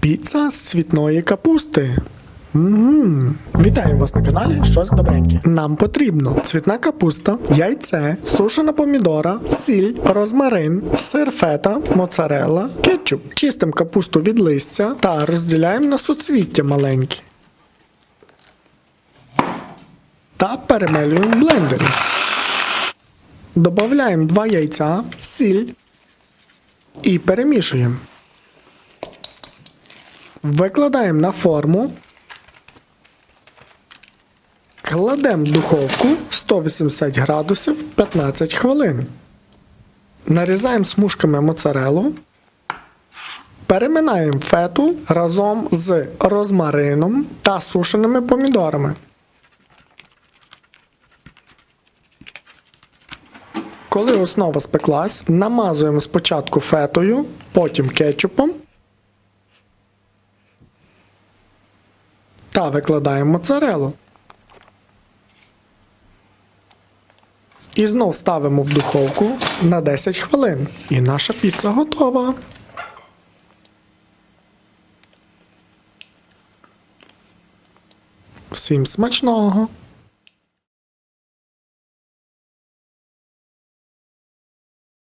Піца з цвітної капусти. Угу. Вітаю вас на каналі Щось добреньке. Нам потрібно цвітна капуста, яйце, сушена помідора, сіль, розмарин, сир фета, моцарелла, кетчуп. Чистимо капусту від листя та розділяємо на суцвіття маленькі. Та перемелюємо в блендері. Добавляємо 2 яйця, сіль і перемішуємо. Викладаємо на форму. Кладемо в духовку 180 градусів 15 хвилин. Нарізаємо смужками моцарелу. Переминаємо фету разом з розмарином та сушеними помідорами. Коли основа спеклась, намазуємо спочатку фетою, потім кетчупом та викладаємо моцарелу. І знов ставимо в духовку на 10 хвилин. І наша піца готова. Всім смачного!